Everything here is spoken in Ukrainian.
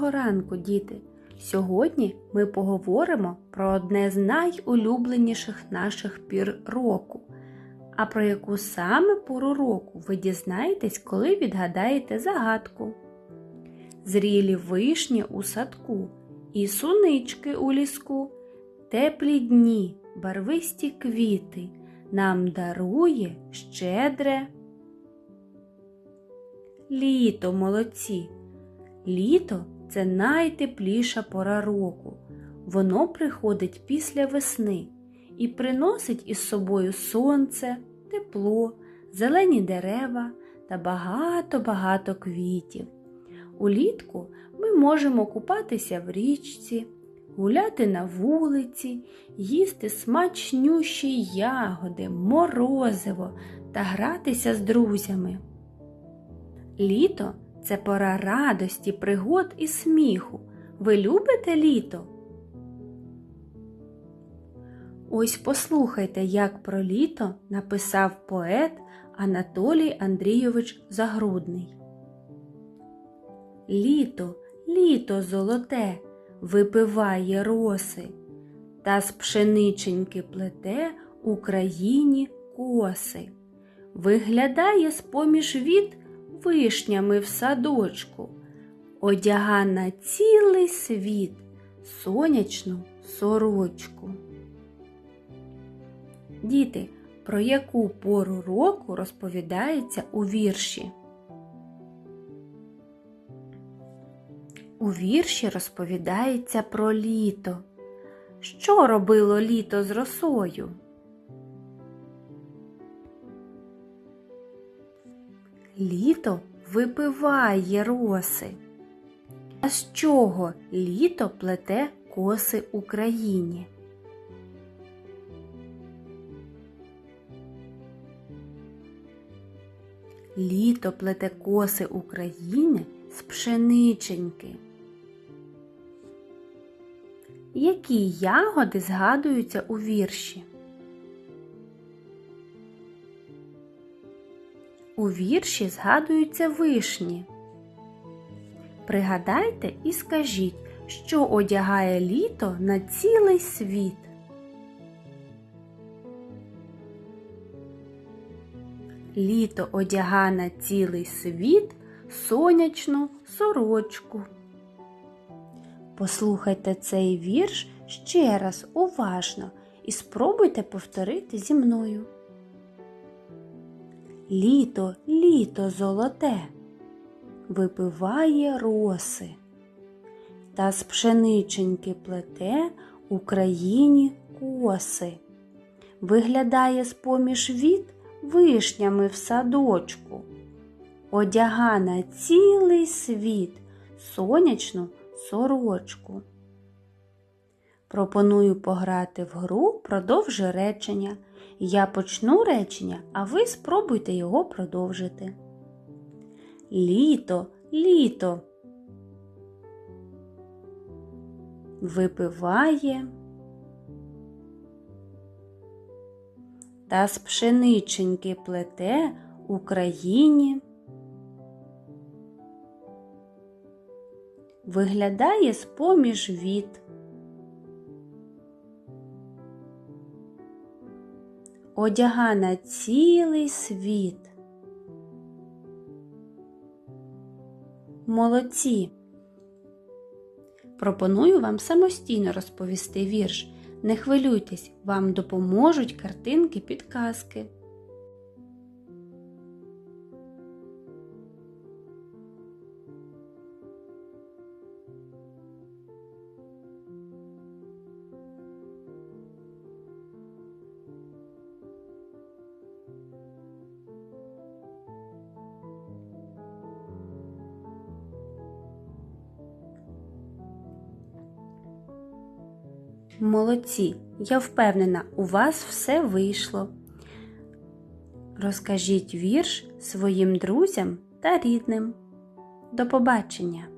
ранку, діти! Сьогодні ми поговоримо про одне з найулюбленіших наших пір року. А про яку саме пору року ви дізнаєтесь, коли відгадаєте загадку. Зрілі вишні у садку і сунички у ліску, теплі дні, барвисті квіти нам дарує щедре. Літо молодці. Літо це найтепліша пора року. Воно приходить після весни і приносить із собою сонце, тепло, зелені дерева та багато-багато квітів. Улітку ми можемо купатися в річці, гуляти на вулиці, їсти смачнющі ягоди, морозиво та гратися з друзями. Літо це пора радості, пригод і сміху. Ви любите літо? Ось послухайте, як про літо написав поет Анатолій Андрійович Загрудний. Літо, літо золоте, випиває роси, та з пшениченьки плете Україні коси. Виглядає з-поміж віт вишнями в садочку, одяга на цілий світ сонячну сорочку. Діти, про яку пору року розповідається у вірші? У вірші розповідається про літо. Що робило літо з росою? Літо випиває роси. А з чого літо плете коси Україні? Літо плете коси України з пшениченьки. Які ягоди згадуються у вірші? У вірші згадуються вишні. Пригадайте і скажіть, що одягає літо на цілий світ. Літо одяга на цілий світ сонячну сорочку. Послухайте цей вірш ще раз уважно і спробуйте повторити зі мною. Літо, літо золоте, випиває роси, та з пшениченьки плете Україні коси, виглядає з-поміж віт вишнями в садочку, одяга на цілий світ сонячну сорочку. Пропоную пограти в гру продовжи речення. Я почну речення, а ви спробуйте його продовжити. Літо, літо. Випиває та з пшениченьки плете Україні. Виглядає з-поміж віт. Одяга на цілий світ. Молодці. Пропоную вам самостійно розповісти вірш. Не хвилюйтесь, вам допоможуть картинки підказки. Молодці, я впевнена, у вас все вийшло. Розкажіть вірш своїм друзям та рідним. До побачення!